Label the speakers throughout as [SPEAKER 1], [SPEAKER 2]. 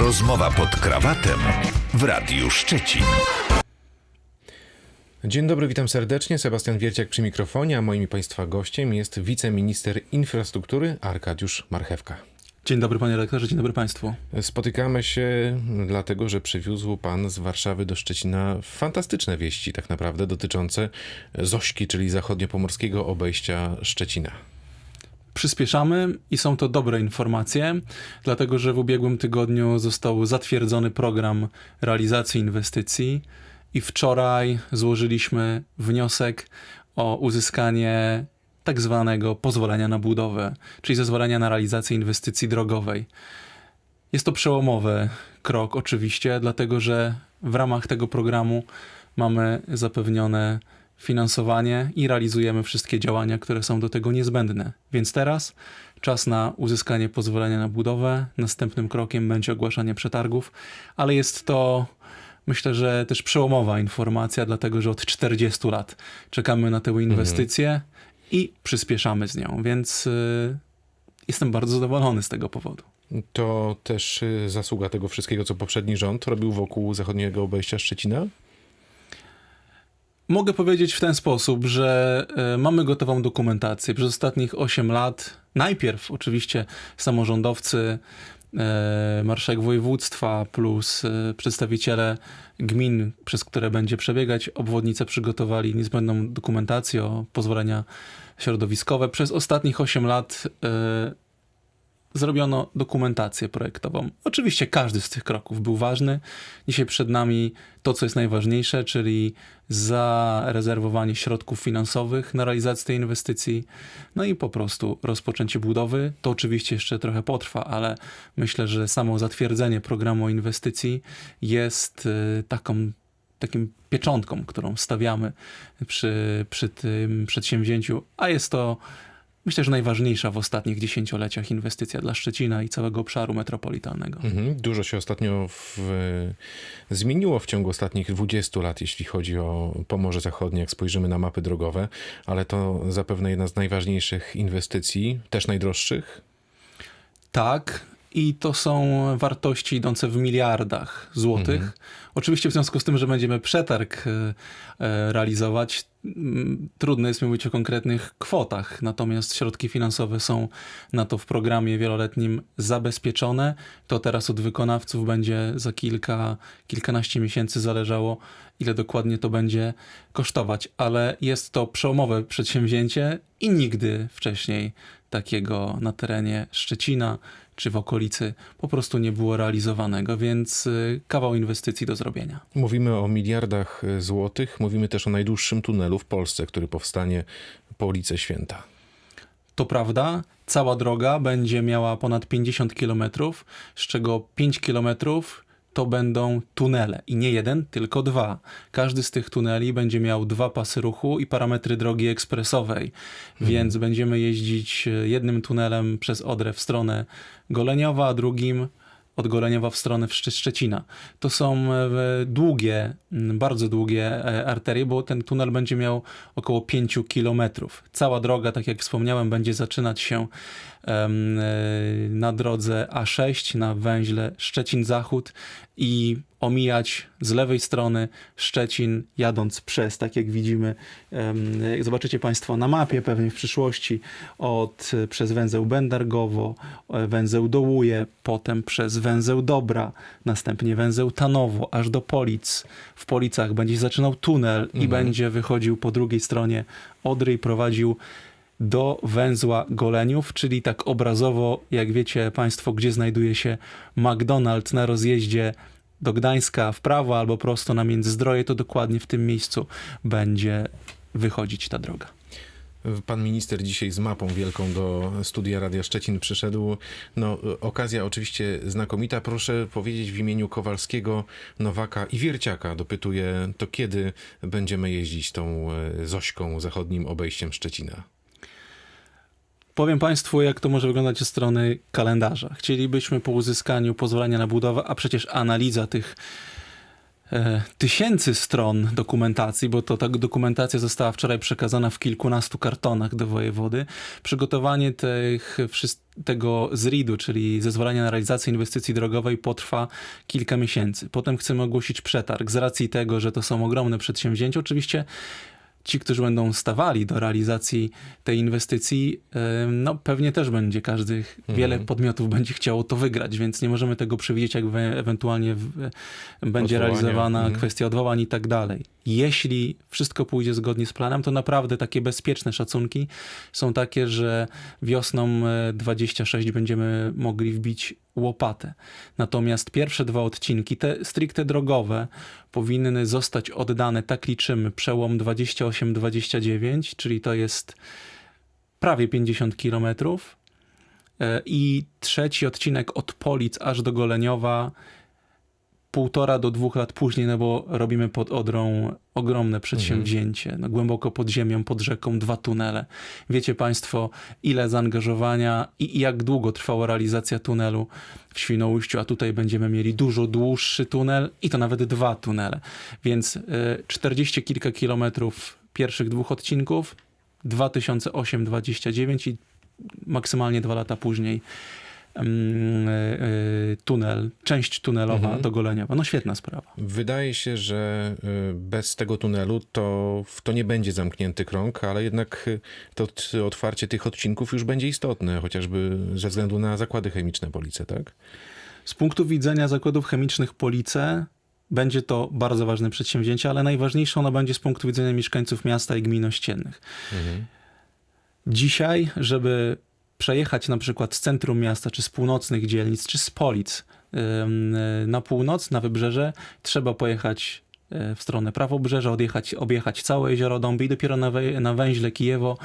[SPEAKER 1] Rozmowa pod krawatem w Radiu Szczecin.
[SPEAKER 2] Dzień dobry, witam serdecznie. Sebastian Wierciak przy mikrofonie, a moim i Państwa gościem jest wiceminister infrastruktury Arkadiusz Marchewka.
[SPEAKER 3] Dzień dobry panie rektorze, dzień dobry państwu.
[SPEAKER 2] Spotykamy się dlatego, że przywiózł Pan z Warszawy do Szczecina fantastyczne wieści tak naprawdę dotyczące Zośki, czyli zachodniopomorskiego obejścia Szczecina.
[SPEAKER 3] Przyspieszamy i są to dobre informacje, dlatego że w ubiegłym tygodniu został zatwierdzony program realizacji inwestycji i wczoraj złożyliśmy wniosek o uzyskanie tak zwanego pozwolenia na budowę, czyli zezwolenia na realizację inwestycji drogowej. Jest to przełomowy krok, oczywiście, dlatego że w ramach tego programu mamy zapewnione finansowanie i realizujemy wszystkie działania, które są do tego niezbędne. Więc teraz czas na uzyskanie pozwolenia na budowę. Następnym krokiem będzie ogłaszanie przetargów, ale jest to myślę, że też przełomowa informacja, dlatego że od 40 lat czekamy na tę inwestycję i przyspieszamy z nią, więc y, jestem bardzo zadowolony z tego powodu.
[SPEAKER 2] To też y, zasługa tego wszystkiego, co poprzedni rząd robił wokół zachodniego obejścia Szczecina?
[SPEAKER 3] Mogę powiedzieć w ten sposób, że e, mamy gotową dokumentację. Przez ostatnich 8 lat, najpierw oczywiście samorządowcy, e, marszałek województwa plus e, przedstawiciele gmin, przez które będzie przebiegać obwodnicę, przygotowali niezbędną dokumentację o pozwolenia środowiskowe. Przez ostatnich 8 lat zrobiono dokumentację projektową. Oczywiście każdy z tych kroków był ważny. Dzisiaj przed nami to, co jest najważniejsze, czyli zarezerwowanie środków finansowych na realizację tej inwestycji, no i po prostu rozpoczęcie budowy. To oczywiście jeszcze trochę potrwa, ale myślę, że samo zatwierdzenie programu inwestycji jest y, taką takim pieczątką, którą stawiamy przy, przy tym przedsięwzięciu, a jest to myślę, że najważniejsza w ostatnich dziesięcioleciach inwestycja dla Szczecina i całego obszaru metropolitalnego.
[SPEAKER 2] Mhm. Dużo się ostatnio w, zmieniło w ciągu ostatnich 20 lat, jeśli chodzi o Pomorze Zachodnie, jak spojrzymy na mapy drogowe, ale to zapewne jedna z najważniejszych inwestycji, też najdroższych.
[SPEAKER 3] Tak, i to są wartości idące w miliardach złotych.
[SPEAKER 2] Mhm.
[SPEAKER 3] Oczywiście w związku z tym, że będziemy przetarg e, e, realizować, trudno jest mi mówić o konkretnych kwotach, natomiast środki finansowe są na to w programie wieloletnim zabezpieczone. To teraz od wykonawców będzie za kilka, kilkanaście miesięcy zależało, ile dokładnie to będzie kosztować, ale jest to przełomowe przedsięwzięcie i nigdy wcześniej takiego na terenie Szczecina czy w okolicy po prostu nie było realizowanego, więc y, kawał inwestycji do zrobienia.
[SPEAKER 2] Mówimy o miliardach y, złotych, mówimy też o najdłuższym tunelu w Polsce, który powstanie po ulicy Święta.
[SPEAKER 3] To prawda, cała droga będzie miała ponad 50 km, z czego 5 km to będą tunele i nie jeden, tylko dwa. Każdy z tych tuneli będzie miał dwa pasy ruchu i parametry drogi ekspresowej, więc będziemy jeździć e, jednym tunelem przez Odrę w stronę Goleniowa, a drugim od Goleniowa w stronę Szcze- Szczecina. To są e, długie, bardzo długie e, arterie, bo ten tunel będzie miał około 5 kilometrów. Cała droga, tak jak wspomniałem, będzie zaczynać się e, na drodze A6 na węźle Szczecin-Zachód i omijać z lewej strony Szczecin, jadąc przez, tak jak widzimy, jak zobaczycie Państwo na mapie pewnie w przyszłości, od, przez węzeł Bendargowo, e, węzeł Dołuje, potem przez węzeł Dobra, następnie węzeł Tanowo, aż do Polic. W Policach będzie zaczynał tunel i będzie wychodził po drugiej stronie Odry i prowadził do węzła Goleniów, czyli tak obrazowo, jak wiecie Państwo, gdzie znajduje się McDonald's na rozjeździe do Gdańska w prawo albo prosto na Międzyzdroje, to dokładnie w tym miejscu będzie wychodzić ta droga.
[SPEAKER 2] Pan minister dzisiaj z mapą wielką do studia Radia Szczecin przyszedł. No, okazja oczywiście znakomita. Proszę powiedzieć w imieniu Kowalskiego, Nowaka i Wierciaka, dopytuję, to kiedy będziemy jeździć tą e, Zośką zachodnim obejściem Szczecina?
[SPEAKER 3] Powiem Państwu, jak to może wyglądać ze strony kalendarza. Chcielibyśmy po uzyskaniu pozwolenia na budowę, a przecież analiza tych e, tysięcy stron dokumentacji, bo to ta dokumentacja została wczoraj przekazana w kilkunastu kartonach do wojewody. Przygotowanie tych, tego ZRID-u, czyli zezwolenia na realizację inwestycji drogowej potrwa kilka miesięcy. Potem chcemy ogłosić przetarg z racji tego, że to są ogromne przedsięwzięcia. Oczywiście ci, którzy będą stawali do realizacji tej inwestycji, e, no pewnie też będzie każdy, wiele podmiotów będzie chciało to wygrać, więc nie możemy tego przewidzieć, jak we, ewentualnie w, będzie
[SPEAKER 2] Odwołania.
[SPEAKER 3] realizowana
[SPEAKER 2] Mhm.
[SPEAKER 3] kwestia odwołań i tak dalej. Jeśli wszystko pójdzie zgodnie z planem, to naprawdę takie bezpieczne szacunki są takie, że wiosną e, 26 będziemy mogli wbić łopatę. Natomiast pierwsze dwa odcinki, te stricte drogowe, powinny zostać oddane, tak liczymy, przełom 28-29, czyli to jest prawie 50 kilometrów. E, I trzeci odcinek od Polic aż do Goleniowa półtora do dwóch lat później, no bo robimy pod Odrą ogromne przedsięwzięcie, no, głęboko pod ziemią, pod rzeką, dwa tunele. Wiecie Państwo, ile zaangażowania i, jak długo trwała realizacja tunelu w Świnoujściu, a tutaj będziemy mieli dużo dłuższy tunel i to nawet dwa tunele. Więc y, 40 kilka kilometrów pierwszych dwóch odcinków, 2008-29 i maksymalnie dwa lata później y, y, tunel, część tunelowa
[SPEAKER 2] Mhm.
[SPEAKER 3] do Goleniowa. No świetna sprawa.
[SPEAKER 2] Wydaje się, że y, bez tego tunelu to, to nie będzie zamknięty krąg, ale jednak to otwarcie tych odcinków już będzie istotne, chociażby ze względu na zakłady chemiczne Police, tak?
[SPEAKER 3] Z punktu widzenia zakładów chemicznych Police będzie to bardzo ważne przedsięwzięcie, ale najważniejsze ono będzie z punktu widzenia mieszkańców miasta i gmin ościennych. Dzisiaj, żeby przejechać na przykład z centrum miasta, czy z północnych dzielnic, czy z Polic y, na północ, na wybrzeże, trzeba pojechać y, w stronę prawobrzeża, odjechać, objechać całe jezioro Dąby i dopiero na, wej- na węźle Kijewo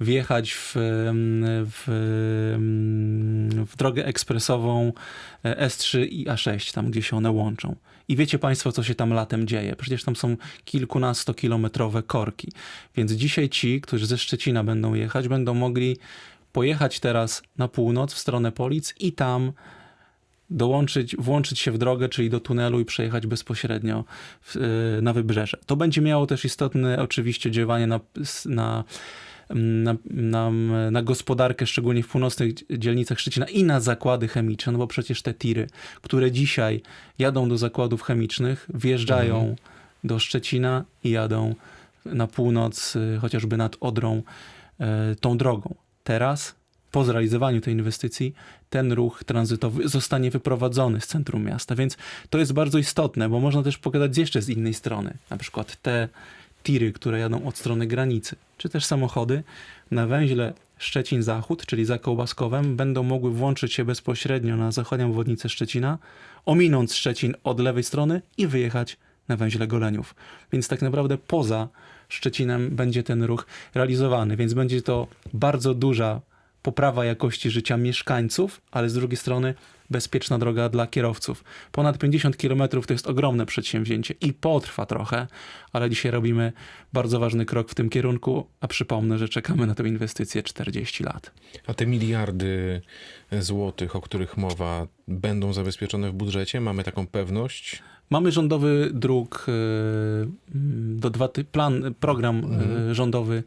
[SPEAKER 3] wjechać w, w, w drogę ekspresową e, S3 i A6, tam gdzie się one łączą. I wiecie Państwo, co się tam latem dzieje. Przecież tam są kilkunastokilometrowe korki. Więc dzisiaj ci, którzy ze Szczecina będą jechać, będą mogli pojechać teraz na północ w stronę Polic i tam dołączyć, włączyć się w drogę, czyli do tunelu i przejechać bezpośrednio w, y, na wybrzeże. To będzie miało też istotne oczywiście działanie na, na, na, na, na gospodarkę, szczególnie w północnych dzielnicach Szczecina i na zakłady chemiczne, no bo przecież te tiry, które dzisiaj jadą do zakładów chemicznych, wjeżdżają do Szczecina i jadą na północ, y, chociażby nad Odrą, y, tą drogą. Teraz, po zrealizowaniu tej inwestycji, ten ruch tranzytowy zostanie wyprowadzony z centrum miasta, więc to jest bardzo istotne, bo można też pogadać jeszcze z innej strony. Na przykład te tiry, które jadą od strony granicy, czy też samochody na węźle Szczecin-Zachód, czyli za Kołbaskowem, będą mogły włączyć się bezpośrednio na zachodnią obwodnicę Szczecina, ominąć Szczecin od lewej strony i wyjechać na węźle Goleniów. Więc tak naprawdę poza Szczecinem będzie ten ruch realizowany, więc będzie to bardzo duża poprawa jakości życia mieszkańców, ale z drugiej strony bezpieczna droga dla kierowców. Ponad 50 km to jest ogromne przedsięwzięcie i potrwa trochę, ale dzisiaj robimy bardzo ważny krok w tym kierunku, a przypomnę, że czekamy na tę inwestycję 40 lat.
[SPEAKER 2] A te miliardy złotych, o których mowa, będą zabezpieczone w budżecie? Mamy taką pewność?
[SPEAKER 3] Mamy rządowy dróg, mm, do dwa, plan, program y, rządowy,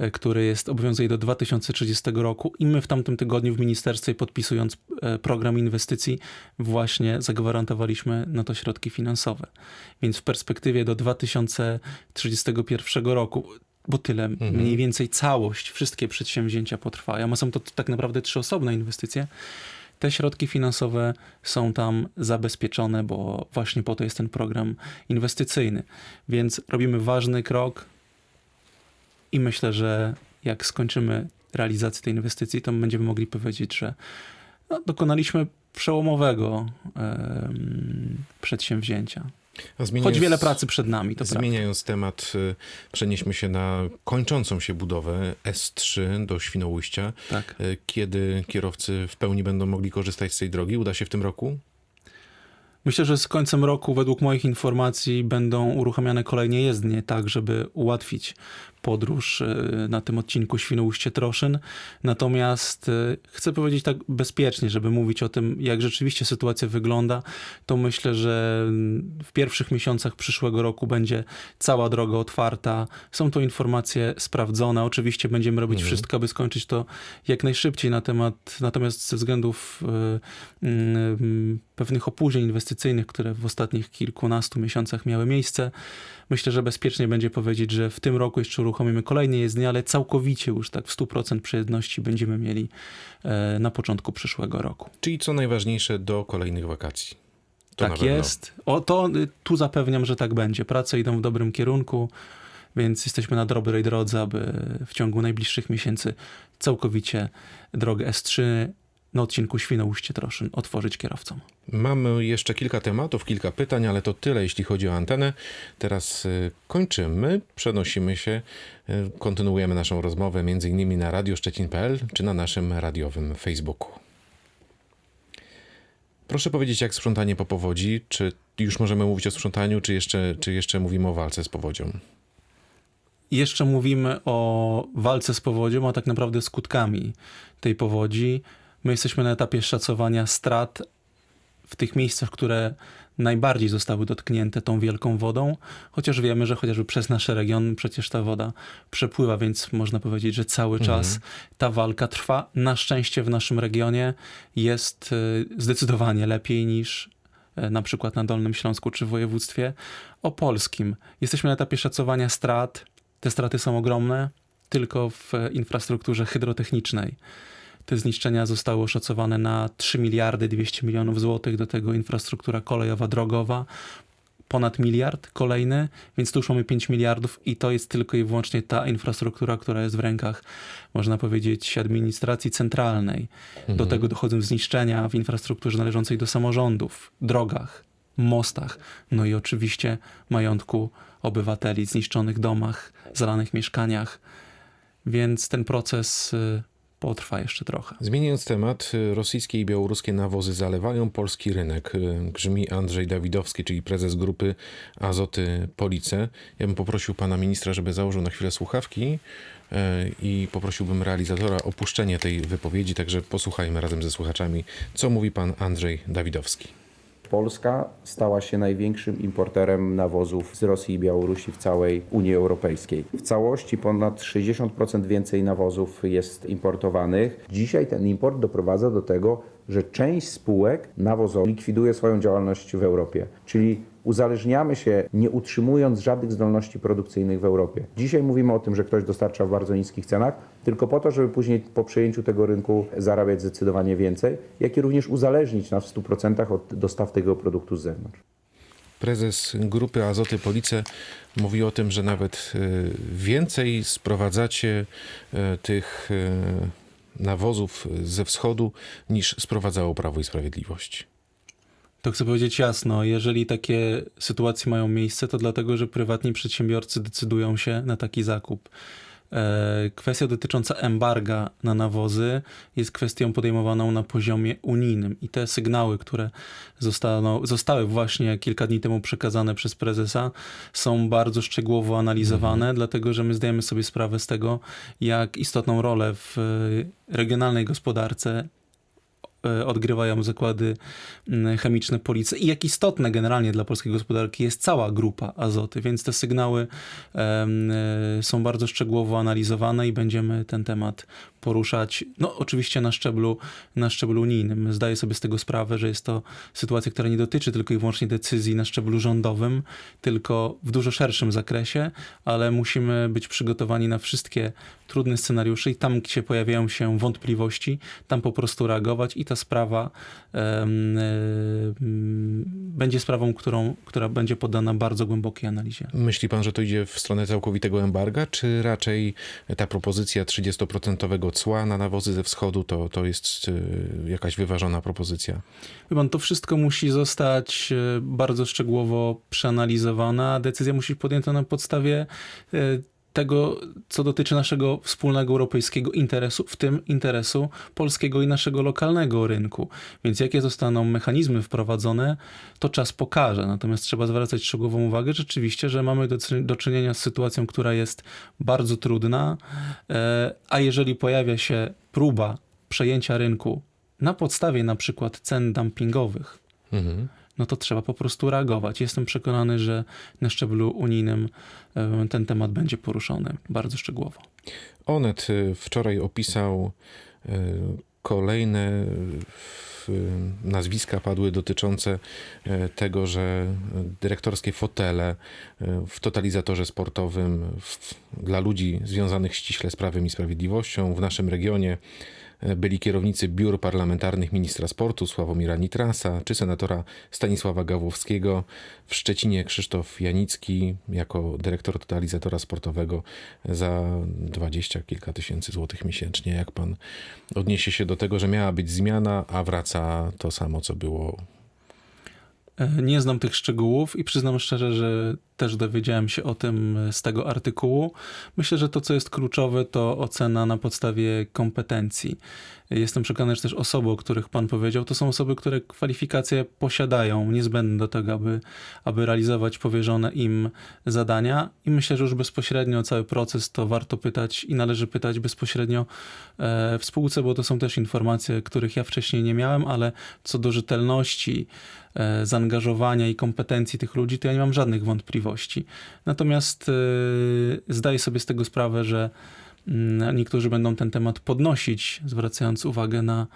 [SPEAKER 3] y, który jest obowiązuje do 2030 roku i my w tamtym tygodniu w ministerstwie podpisując program inwestycji właśnie zagwarantowaliśmy na to środki finansowe. Więc w perspektywie do 2031 roku bo tyle mniej więcej całość, wszystkie przedsięwzięcia potrwają, a są to tak naprawdę trzy osobne inwestycje, te środki finansowe są tam zabezpieczone, bo właśnie po to jest ten program inwestycyjny. Więc robimy ważny krok i myślę, że jak skończymy realizację tej inwestycji, to będziemy mogli powiedzieć, że no, dokonaliśmy przełomowego em, przedsięwzięcia. Choć wiele pracy przed nami, to prawda.
[SPEAKER 2] Zmieniając temat, y, przenieśmy się na kończącą się budowę S3 do Świnoujścia.
[SPEAKER 3] Tak.
[SPEAKER 2] Y, Kiedy kierowcy w pełni będą mogli korzystać z tej drogi? Uda się w tym roku?
[SPEAKER 3] Myślę, że z końcem roku, według moich informacji, będą uruchamiane kolejnie jezdnie, tak żeby ułatwić podróż e, na tym odcinku Świnoujście-Troszyn. Natomiast e, chcę powiedzieć tak bezpiecznie, żeby mówić o tym, jak rzeczywiście sytuacja wygląda, to myślę, że w pierwszych miesiącach przyszłego roku będzie cała droga otwarta. Są to informacje sprawdzone. Oczywiście będziemy robić wszystko, aby skończyć to jak najszybciej na temat, natomiast ze względów e, pewnych opóźnień inwestycyjnych, które w ostatnich kilkunastu miesiącach miały miejsce, myślę, że bezpiecznie będzie powiedzieć, że w tym roku jeszcze uruchomimy kolejne jezdnie, ale całkowicie już tak w 100% przejezdności będziemy mieli e, na początku przyszłego roku.
[SPEAKER 2] Czyli co najważniejsze do kolejnych wakacji. To
[SPEAKER 3] tak jest. O to y, tu zapewniam, że tak będzie. Prace idą w dobrym kierunku, więc jesteśmy na dobrej drodze, aby w ciągu najbliższych miesięcy całkowicie drogę S3 na odcinku Świnoujście-Troszyn otworzyć kierowcom.
[SPEAKER 2] Mamy jeszcze kilka tematów, kilka pytań, ale to tyle, jeśli chodzi o antenę. Teraz y, kończymy, przenosimy się, y, kontynuujemy naszą rozmowę między innymi na radioszczecin.pl czy na naszym radiowym Facebooku. Proszę powiedzieć, jak sprzątanie po powodzi? Czy już możemy mówić o sprzątaniu, czy jeszcze, czy jeszcze mówimy o walce z powodzią?
[SPEAKER 3] Jeszcze mówimy o walce z powodzią, a tak naprawdę skutkami tej powodzi. My jesteśmy na etapie szacowania strat w tych miejscach, które najbardziej zostały dotknięte tą wielką wodą, chociaż wiemy, że chociażby przez nasz region przecież ta woda przepływa, więc można powiedzieć, że cały czas ta walka trwa. Na szczęście w naszym regionie jest y, zdecydowanie lepiej niż e, na przykład na Dolnym Śląsku czy w województwie opolskim. Jesteśmy na etapie szacowania strat. Te straty są ogromne, tylko w infrastrukturze hydrotechnicznej. Te zniszczenia zostały oszacowane na 3 miliardy 200 milionów złotych, do tego infrastruktura kolejowa, drogowa, ponad miliard kolejny, więc tu już mamy 5 miliardów i to jest tylko i wyłącznie ta infrastruktura, która jest w rękach, można powiedzieć, administracji centralnej. Do tego dochodzą zniszczenia w infrastrukturze należącej do samorządów, drogach, mostach, no i oczywiście majątku obywateli, zniszczonych domach, zalanych mieszkaniach, więc ten proces y, potrwa jeszcze trochę.
[SPEAKER 2] Zmieniając temat, y, rosyjskie i białoruskie nawozy zalewają polski rynek. Y, Grzmi Andrzej Dawidowski, czyli prezes grupy Azoty Police. Ja bym poprosił pana ministra, żeby założył na chwilę słuchawki y, i poprosiłbym realizatora o puszczenie tej wypowiedzi, także posłuchajmy razem ze słuchaczami, co mówi pan Andrzej Dawidowski.
[SPEAKER 4] Polska stała się największym importerem nawozów z Rosji i Białorusi w całej Unii Europejskiej. W całości ponad 60% więcej nawozów jest importowanych. Dzisiaj ten import doprowadza do tego, że część spółek nawozowych likwiduje swoją działalność w Europie. Czyli uzależniamy się, nie utrzymując żadnych zdolności produkcyjnych w Europie. Dzisiaj mówimy o tym, że ktoś dostarcza w bardzo niskich cenach, tylko po to, żeby później po przejęciu tego rynku zarabiać zdecydowanie więcej, jak i również uzależnić nas w 100% od dostaw tego produktu z zewnątrz.
[SPEAKER 2] Prezes grupy Azoty Police mówi o tym, że nawet y, więcej sprowadzacie y, tych y, nawozów ze wschodu niż sprowadzało Prawo i Sprawiedliwość.
[SPEAKER 3] To chcę powiedzieć jasno, jeżeli takie sytuacje mają miejsce, to dlatego, że prywatni przedsiębiorcy decydują się na taki zakup. E, Kwestia dotycząca embarga na nawozy jest kwestią podejmowaną na poziomie unijnym i te sygnały, które zostaną, zostały właśnie kilka dni temu przekazane przez prezesa, są bardzo szczegółowo analizowane, dlatego że my zdajemy sobie sprawę z tego, jak istotną rolę w e, regionalnej gospodarce odgrywają zakłady mm, chemiczne Police i jak istotne generalnie dla polskiej gospodarki jest cała grupa azoty, więc te sygnały e, są bardzo szczegółowo analizowane i będziemy ten temat poruszać, no oczywiście na szczeblu, na szczeblu unijnym. Zdaję sobie z tego sprawę, że jest to sytuacja, która nie dotyczy tylko i wyłącznie decyzji na szczeblu rządowym, tylko w dużo szerszym zakresie, ale musimy być przygotowani na wszystkie trudne scenariusze i tam, gdzie pojawiają się wątpliwości, tam po prostu reagować i ta sprawa będzie sprawą, którą, która będzie poddana bardzo głębokiej analizie.
[SPEAKER 2] Myśli pan, że to idzie w stronę całkowitego embarga, czy raczej ta propozycja 30% cła na nawozy ze wschodu to, to jest y, jakaś wyważona propozycja?
[SPEAKER 3] Pan, to wszystko musi zostać e, bardzo szczegółowo przeanalizowane, decyzja musi być podjęta na podstawie e, tego, co dotyczy naszego wspólnego europejskiego interesu, w tym interesu polskiego i naszego lokalnego rynku. Więc jakie zostaną mechanizmy wprowadzone, to czas pokaże. Natomiast trzeba zwracać szczegółową uwagę rzeczywiście, że mamy do, do czynienia z sytuacją, która jest bardzo trudna, e, a jeżeli pojawia się próba przejęcia rynku na podstawie na przykład cen dumpingowych,
[SPEAKER 2] Mhm.
[SPEAKER 3] No to trzeba po prostu reagować. Jestem przekonany, że na szczeblu unijnym e, ten temat będzie poruszony bardzo szczegółowo.
[SPEAKER 2] Onet y, wczoraj opisał y, kolejne nazwiska padły dotyczące tego, że dyrektorskie fotele w totalizatorze sportowym w, dla ludzi związanych ściśle z prawem i sprawiedliwością w naszym regionie byli kierownicy biur parlamentarnych ministra sportu Sławomira Nitrasa czy senatora Stanisława Gawłowskiego. W Szczecinie Krzysztof Janicki jako dyrektor totalizatora sportowego za dwadzieścia kilka tysięcy złotych miesięcznie. Jak pan odniesie się do tego, że miała być zmiana, a wraca to samo, co było?
[SPEAKER 3] E, Nie znam tych szczegółów i przyznam szczerze, że też dowiedziałem się o tym z tego artykułu. Myślę, że to, co jest kluczowe, to ocena na podstawie kompetencji. Jestem przekonany, że też osoby, o których Pan powiedział, to są osoby, które kwalifikacje posiadają, niezbędne do tego, aby, aby realizować powierzone im zadania. I myślę, że już bezpośrednio cały proces to warto pytać i należy pytać bezpośrednio e, w spółce, bo to są też informacje, których ja wcześniej nie miałem, ale co do rzetelności, e, zaangażowania i kompetencji tych ludzi, to ja nie mam żadnych wątpliwości. Natomiast e, zdaję sobie z tego sprawę, że niektórzy będą ten temat podnosić, zwracając uwagę na,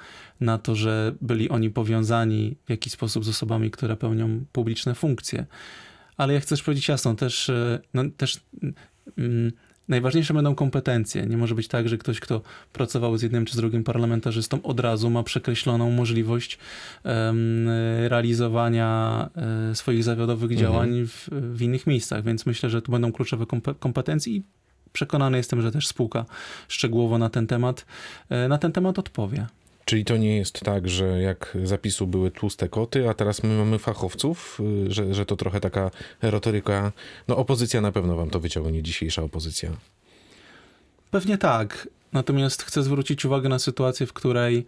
[SPEAKER 3] na to, że byli oni powiązani w jakiś sposób z osobami, które pełnią publiczne funkcje. Ale ja chcę też powiedzieć jasno, też, e, no, też mm, najważniejsze będą kompetencje. Nie może być tak, że ktoś, kto pracował z jednym czy z drugim parlamentarzystą, od razu ma przekreśloną możliwość em, realizowania e, swoich zawodowych
[SPEAKER 2] Mhm.
[SPEAKER 3] działań w, w innych miejscach. Więc myślę, że tu będą kluczowe kompe- kompetencje i przekonany jestem, że też spółka szczegółowo na ten temat, e, na ten temat odpowie.
[SPEAKER 2] Czyli to nie jest tak, że jak zapisu były tłuste koty, a teraz my mamy fachowców, y, że, że to trochę taka retoryka. No opozycja na pewno wam to wyciągnie, dzisiejsza opozycja.
[SPEAKER 3] Pewnie tak. Natomiast chcę zwrócić uwagę na sytuację, w której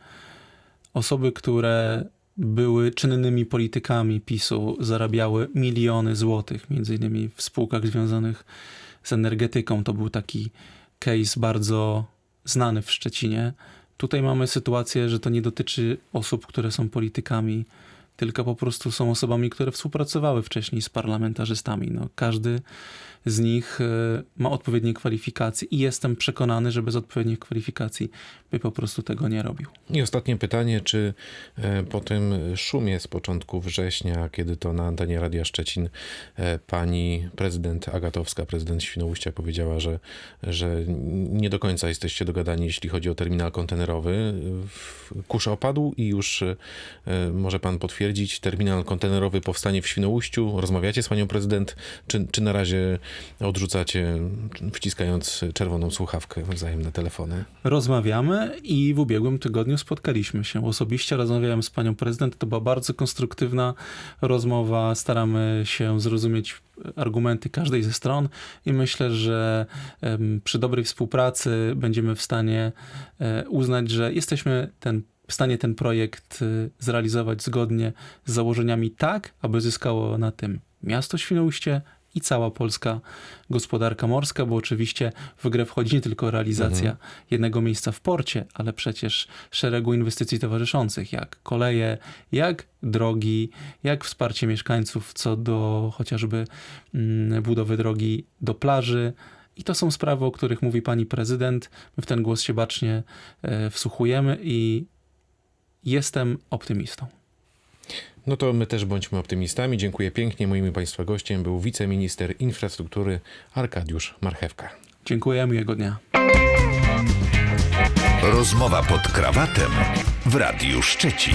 [SPEAKER 3] osoby, które były czynnymi politykami PiSu, zarabiały miliony złotych, między innymi w spółkach związanych z energetyką. To był taki case bardzo znany w Szczecinie. Tutaj mamy sytuację, że to nie dotyczy osób, które są politykami, tylko po prostu są osobami, które współpracowały wcześniej z parlamentarzystami. No, każdy z nich e, ma odpowiednie kwalifikacje i jestem przekonany, że bez odpowiednich kwalifikacji by po prostu tego nie robił.
[SPEAKER 2] I ostatnie pytanie, czy e, po tym szumie z początku września, kiedy to na antenie Radia Szczecin e, pani prezydent Agatowska, prezydent Świnoujścia powiedziała, że, że nie do końca jesteście dogadani, jeśli chodzi o terminal kontenerowy. Kurz opadł i już może pan potwierdzić, terminal kontenerowy powstanie w Świnoujściu. Rozmawiacie z panią prezydent, czy, czy na razie odrzucacie, wciskając czerwoną słuchawkę wzajemne telefony?
[SPEAKER 3] Rozmawiamy i w ubiegłym tygodniu spotkaliśmy się. Osobiście rozmawiałem z panią prezydent. To była bardzo konstruktywna rozmowa. Staramy się zrozumieć argumenty każdej ze stron i myślę, że przy dobrej współpracy będziemy w stanie e, uznać, że jesteśmy ten, w stanie ten projekt e, zrealizować zgodnie z założeniami tak, aby zyskało na tym miasto Świnoujście i cała polska gospodarka morska, bo oczywiście w grę wchodzi nie tylko realizacja jednego miejsca w porcie, ale przecież szeregu inwestycji towarzyszących, jak koleje, jak drogi, jak wsparcie mieszkańców co do chociażby mm, budowy drogi do plaży. I to są sprawy, o których mówi pani prezydent. My w ten głos się bacznie e, wsłuchujemy i jestem optymistą.
[SPEAKER 2] No to my też bądźmy optymistami. Dziękuję pięknie. Moim Państwa gościem był wiceminister infrastruktury Arkadiusz Marchewka.
[SPEAKER 3] Dziękuję, miłego dnia.
[SPEAKER 1] Rozmowa pod krawatem w Radiu Szczecin.